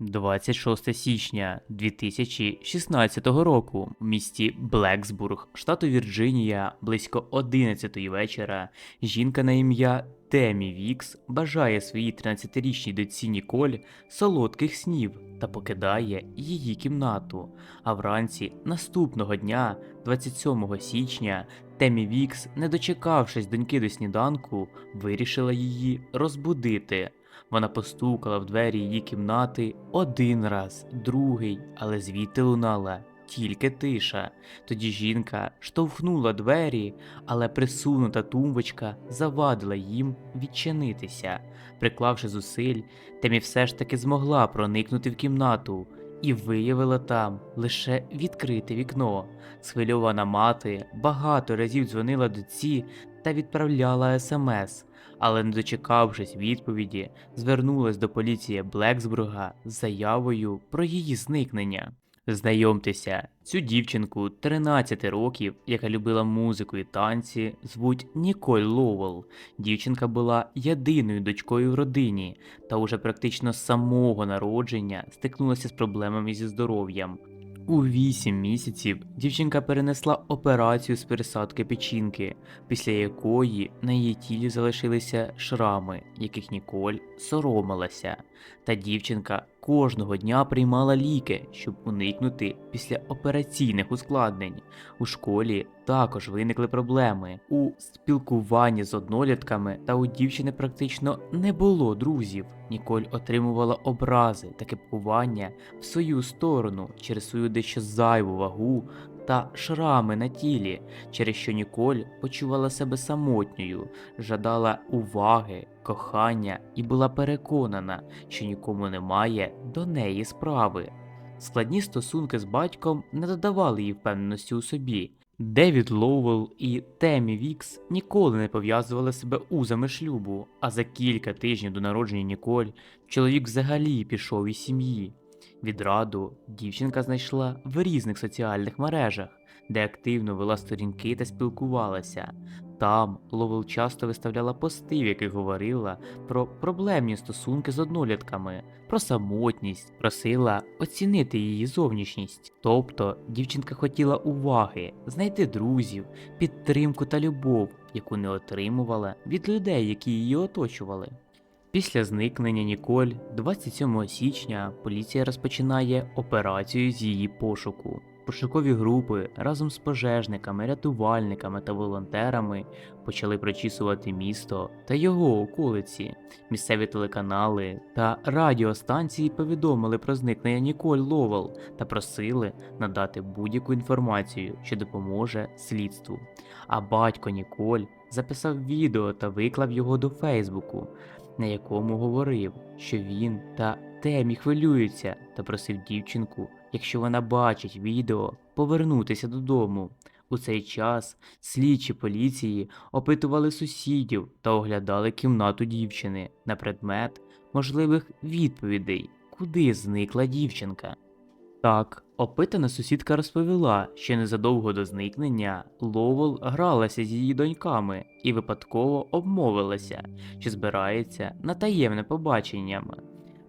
26 січня 2016 року в місті Блексбург, штату Вірджинія, близько 11 вечора, жінка на ім'я Темі Вікс бажає своїй 13-річній доці Ніколь солодких снів та покидає її кімнату. А вранці наступного дня, 27 січня, Темі Вікс, не дочекавшись доньки до сніданку, вирішила її розбудити. Вона постукала в двері її кімнати один раз, другий, але звідти лунала тільки тиша. Тоді жінка штовхнула двері, але присунута тумбочка завадила їм відчинитися. Приклавши зусиль, Темі все ж таки змогла проникнути в кімнату і виявила там лише відкрите вікно. Схвильована мати багато разів дзвонила доці та відправляла смс, але не дочекавшись відповіді, звернулась до поліції Блексбурга з заявою про її зникнення. Знайомтеся, цю дівчинку 13 років, яка любила музику і танці, звуть Ніколь Лоуел. Дівчинка була єдиною дочкою в родині та уже практично з самого народження стикнулася з проблемами зі здоров'ям. У 8 місяців дівчинка перенесла операцію з пересадки печінки, після якої на її тілі залишилися шрами, яких Ніколь соромилася. Та дівчинка кожного дня приймала ліки, щоб уникнути післяопераційних ускладнень. У школі також виникли проблеми у спілкуванні з однолітками, та у дівчини практично не було друзів. Ніколь отримувала образи та кипкування в свою сторону через свою дещо зайву вагу та шрами на тілі, через що Ніколь почувала себе самотньою, жадала уваги, кохання і була переконана, що нікому немає до неї справи. Складні стосунки з батьком не додавали їй впевненості у собі. Девід Лоуел і Темі Вікс ніколи не пов'язували себе узами шлюбу, а за кілька тижнів до народження Ніколь чоловік взагалі пішов із сім'ї. Відраду дівчинка знайшла в різних соціальних мережах, де активно вела сторінки та спілкувалася. Там Ловел часто виставляла пости, в яких говорила про проблемні стосунки з однолітками, про самотність, просила оцінити її зовнішність. Тобто дівчинка хотіла уваги, знайти друзів, підтримку та любов, яку не отримувала від людей, які її оточували. Після зникнення Ніколь 27 січня поліція розпочинає операцію з її пошуку. Пошукові групи разом з пожежниками, рятувальниками та волонтерами почали прочісувати місто та його околиці. Місцеві телеканали та радіостанції повідомили про зникнення Ніколь Ловел та просили надати будь-яку інформацію, що допоможе слідству. А батько Ніколь записав відео та виклав його до Фейсбуку на якому говорив, що він та Темі хвилюються та просив дівчинку, якщо вона бачить відео, повернутися додому. У цей час слідчі поліції опитували сусідів та оглядали кімнату дівчини на предмет можливих відповідей, куди зникла дівчинка. Так, опитана сусідка розповіла, що незадовго до зникнення Ловел гралася з її доньками і випадково обмовилася, що збирається на таємне побачення.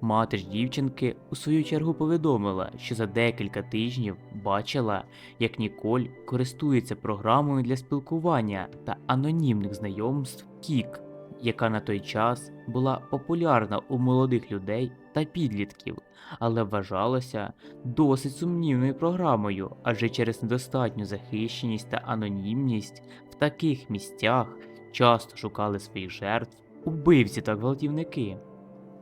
Мати ж дівчинки у свою чергу повідомила, що за декілька тижнів бачила, як Ніколь користується програмою для спілкування та анонімних знайомств Кік, яка на той час була популярна у молодих людей та підлітків, але вважалася досить сумнівною програмою, адже через недостатню захищеність та анонімність в таких місцях часто шукали своїх жертв убивці та гвалтівники.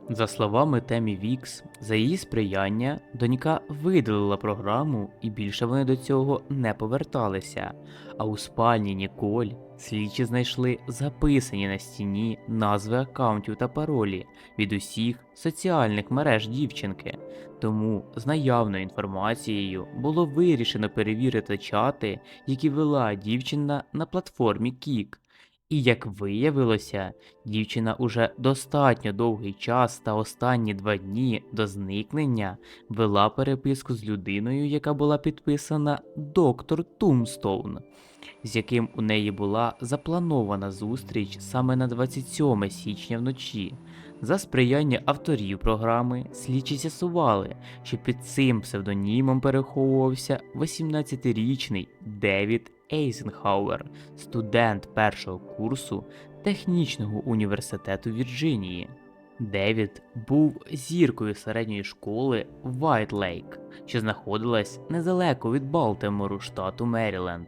За словами Темі Вікс, за її сприяння донька видалила програму і більше вони до цього не поверталися. А у спальні Ніколь слідчі знайшли записані на стіні назви аккаунтів та паролі від усіх соціальних мереж дівчинки. Тому з наявною інформацією було вирішено перевірити чати, які вела дівчина на платформі Кік. І як виявилося, дівчина уже достатньо довгий час та останні два дні до зникнення вела переписку з людиною, яка була підписана доктор Тумстоун, з яким у неї була запланована зустріч саме на 27 січня вночі. За сприяння авторів програми слідчі з'ясували, що під цим псевдонімом переховувався 18-річний Девід Ейзенхауер, студент першого курсу технічного університету Вірджинії. Девід був зіркою середньої школи White Lake, що знаходилась недалеко від Балтимору, штату Меріленд.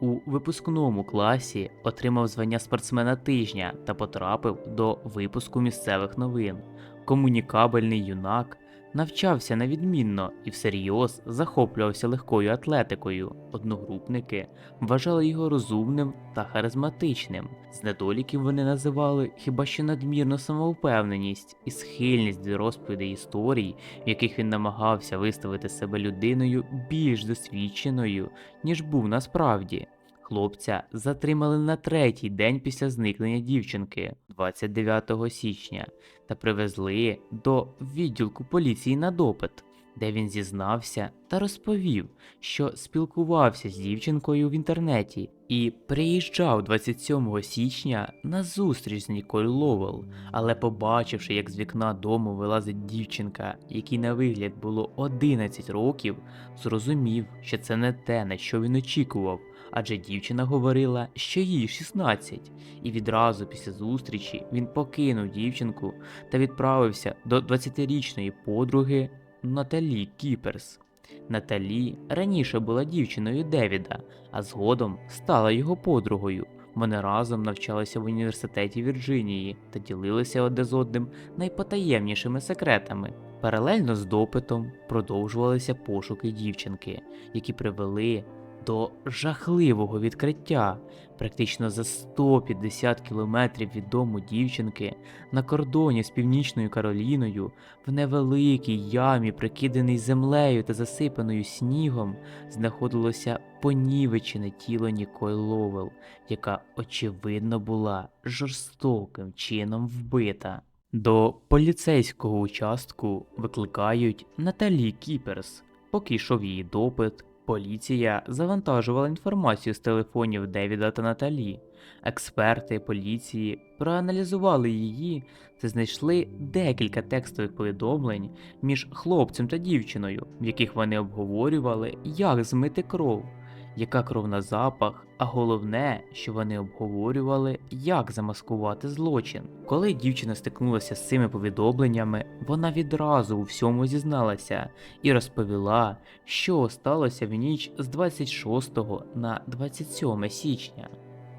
У випускному класі отримав звання спортсмена тижня та потрапив до випуску місцевих новин. Комунікабельний юнак навчався невідмінно і всерйоз захоплювався легкою атлетикою. Одногрупники вважали його розумним та харизматичним. З недоліків вони називали хіба що надмірну самовпевненість і схильність до розповідей історій, в яких він намагався виставити себе людиною більш досвідченою, ніж був насправді. Хлопця затримали на третій день після зникнення дівчинки 29 січня та привезли до відділку поліції на допит, де він зізнався та розповів, що спілкувався з дівчинкою в інтернеті і приїжджав 27 січня на зустріч з Ніколь Ловел, але побачивши, як з вікна дому вилазить дівчинка, якій на вигляд було 11 років, зрозумів, що це не те, на що він очікував. Адже дівчина говорила, що їй 16, і відразу після зустрічі він покинув дівчинку та відправився до 20-річної подруги Наталі Кіперс. Наталі раніше була дівчиною Девіда, а згодом стала його подругою. Вони разом навчалися в університеті Вірджинії та ділилися одне з одним найпотаємнішими секретами. Паралельно з допитом продовжувалися пошуки дівчинки, які привели до жахливого відкриття. Практично за 150 кілометрів від дому дівчинки на кордоні з Північною Кароліною, в невеликій ямі, прикиданій землею та засипаною снігом, знаходилося понівечене тіло Ніколь Ловел, яка очевидно була жорстоким чином вбита. До поліцейського участку викликають Наталі Кіперс. Поки йшов її допит, поліція завантажувала інформацію з телефонів Девіда та Наталі. Експерти поліції проаналізували її та знайшли декілька текстових повідомлень між хлопцем та дівчиною, в яких вони обговорювали, як змити кров, яка кров на запах, а головне, що вони обговорювали, як замаскувати злочин. Коли дівчина стикнулася з цими повідомленнями, вона відразу у всьому зізналася і розповіла, що сталося в ніч з 26 на 27 січня.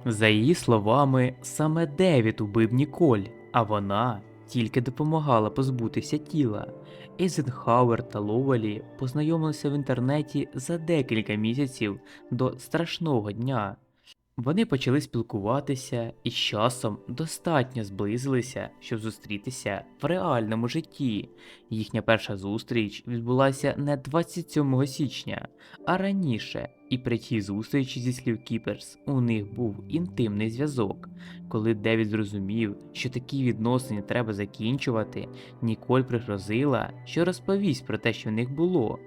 За її словами, саме Девід убив Ніколь, а вона тільки допомагала позбутися тіла. Ейзенхауер та Ловелі познайомилися в інтернеті за декілька місяців до страшного дня. Вони почали спілкуватися і з часом достатньо зблизилися, щоб зустрітися в реальному житті. Їхня перша зустріч відбулася не 27 січня, а раніше, і при тій зустрічі зі слів Кіперс у них був інтимний зв'язок. Коли Девід зрозумів, що такі відносини треба закінчувати, Ніколь пригрозила, що розповість про те, що в них було.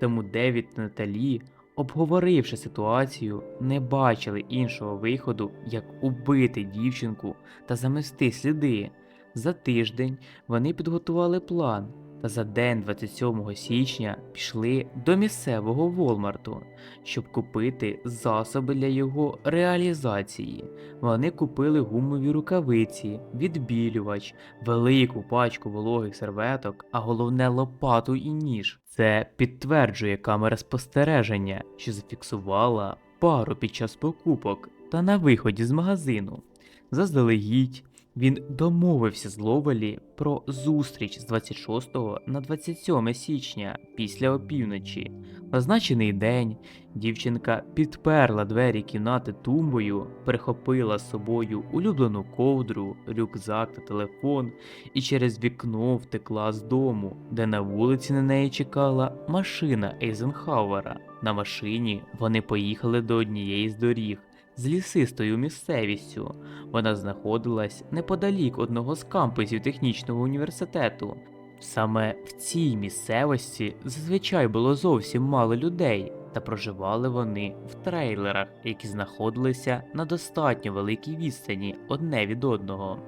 Тому Девід та Наталі обговоривши ситуацію, не бачили іншого виходу, як убити дівчинку та замести сліди. За тиждень вони підготували план та за день 27 січня пішли до місцевого Волмарту, щоб купити засоби для його реалізації. Вони купили гумові рукавиці, відбілювач, велику пачку вологих серветок, а головне лопату і ніж. Це підтверджує камера спостереження, що зафіксувала пару під час покупок та на виході з магазину. Заздалегідь він домовився з Ловелі про зустріч з 26 на 27 січня після опівночі. Назначений день дівчинка підперла двері кімнати тумбою, прихопила з собою улюблену ковдру, рюкзак та телефон і через вікно втекла з дому, де на вулиці на неї чекала машина Ейзенхауера. На машині вони поїхали до однієї з доріг з лісистою місцевістю. Вона знаходилась неподалік одного з кампусів технічного університету. Саме в цій місцевості зазвичай було зовсім мало людей, та проживали вони в трейлерах, які знаходилися на достатньо великій відстані одне від одного.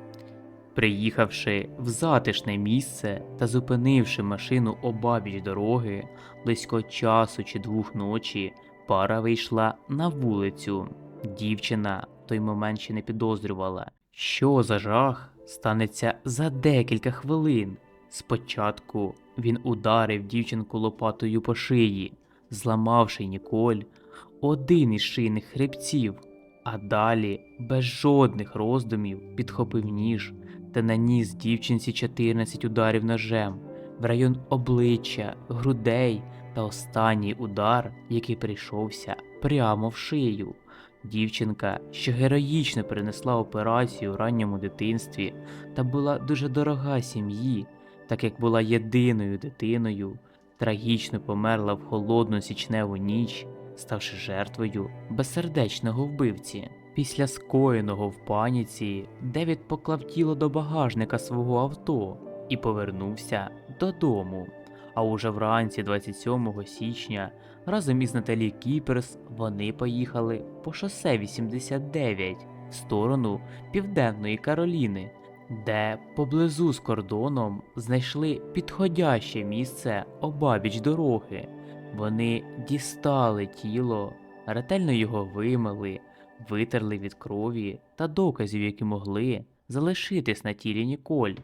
Приїхавши в затишне місце та зупинивши машину обабіч дороги, близько часу чи двох ночі, пара вийшла на вулицю. Дівчина в той момент ще не підозрювала, що за жах станеться за декілька хвилин. Спочатку він ударив дівчинку лопатою по шиї, зламавши Ніколь один із шийних хребців, а далі, без жодних роздумів, підхопив ніж та наніс дівчинці 14 ударів ножем в район обличчя, грудей та останній удар, який прийшовся прямо в шию. Дівчинка, що героїчно перенесла операцію у ранньому дитинстві та була дуже дорога сім'ї, так як була єдиною дитиною, трагічно померла в холодну січневу ніч, ставши жертвою безсердечного вбивці. Після скоєного в паніці Девід поклав тіло до багажника свого авто і повернувся додому. А уже вранці 27 січня разом із Наталі Кіперс вони поїхали по шосе 89 в сторону Південної Кароліни, де поблизу з кордоном знайшли підходяще місце обабіч дороги. Вони дістали тіло, ретельно його вимили, витерли від крові та доказів, які могли залишитись на тілі Ніколь.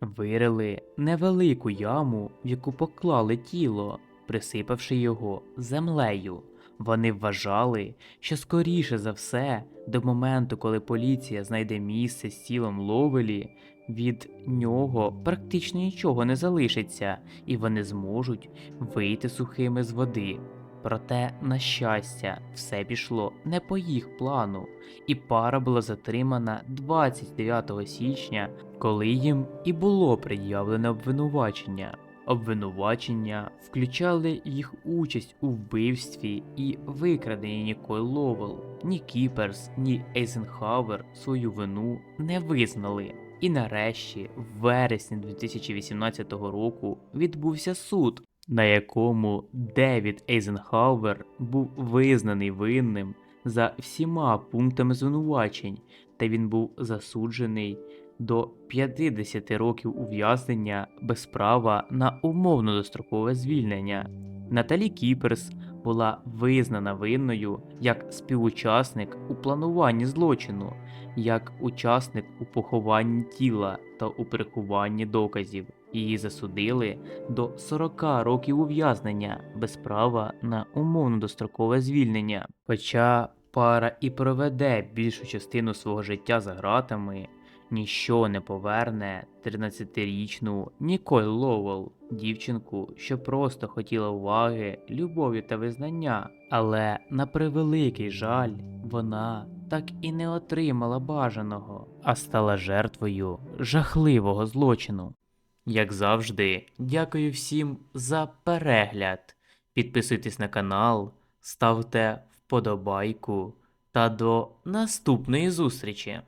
Вирили невелику яму, в яку поклали тіло, присипавши його землею. Вони вважали, що скоріше за все, до моменту, коли поліція знайде місце з тілом Ловелі, від нього практично нічого не залишиться, і вони зможуть вийти сухими з води. Проте, на щастя, все пішло не по їх плану, і пара була затримана 29 січня, коли їм і було пред'явлене обвинувачення. Обвинувачення включали їх участь у вбивстві і викраденні Ніколь Ловел. Ні Кіперс, ні Ейзенхауер свою вину не визнали. І нарешті, в вересні 2018 року, відбувся суд, на якому Девід Ейзенхауер був визнаний винним за всіма пунктами звинувачень, та він був засуджений до 50 років ув'язнення без права на умовно дострокове звільнення. Наталі Кіперс була визнана винною як співучасник у плануванні злочину, як учасник у похованні тіла та у прихованні доказів. Її засудили до 40 років ув'язнення без права на умовно дострокове звільнення. Хоча пара і проведе більшу частину свого життя за ґратами, ніщо не поверне 13-річну Ніколь Лоуел, дівчинку, що просто хотіла уваги, любові та визнання. Але на превеликий жаль, вона так і не отримала бажаного, а стала жертвою жахливого злочину. Як завжди, дякую всім за перегляд. Підписуйтесь на канал, ставте вподобайку та до наступної зустрічі!